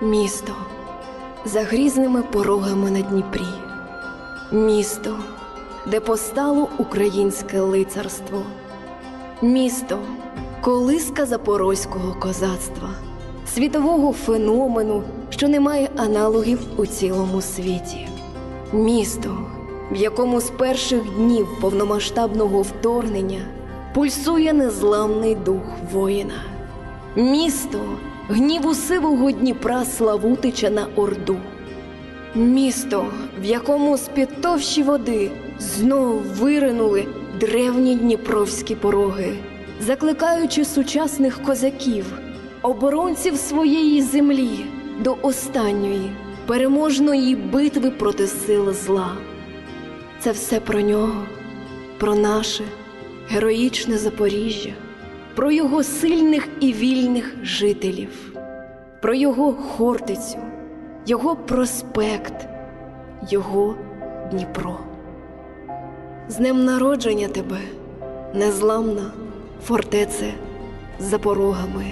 Місто за грізними порогами на Дніпрі. Місто, де постало українське лицарство. Місто колиска запорозького козацтва, світового феномену, що не має аналогів у цілому світі. Місто, в якому з перших днів повномасштабного вторгнення пульсує незламний дух воїна. Місто гніву сивого Дніпра Славутича на Орду. Місто, в якому з під товщі води знову виринули древні дніпровські пороги, закликаючи сучасних козаків, оборонців своєї землі до останньої переможної битви проти сил зла. Це все про нього, про наше героїчне Запоріжжя, про його сильних і вільних жителів, про його Хортицю, його проспект, його Дніпро. З днем народження тебе, незламна фортеце за порогами.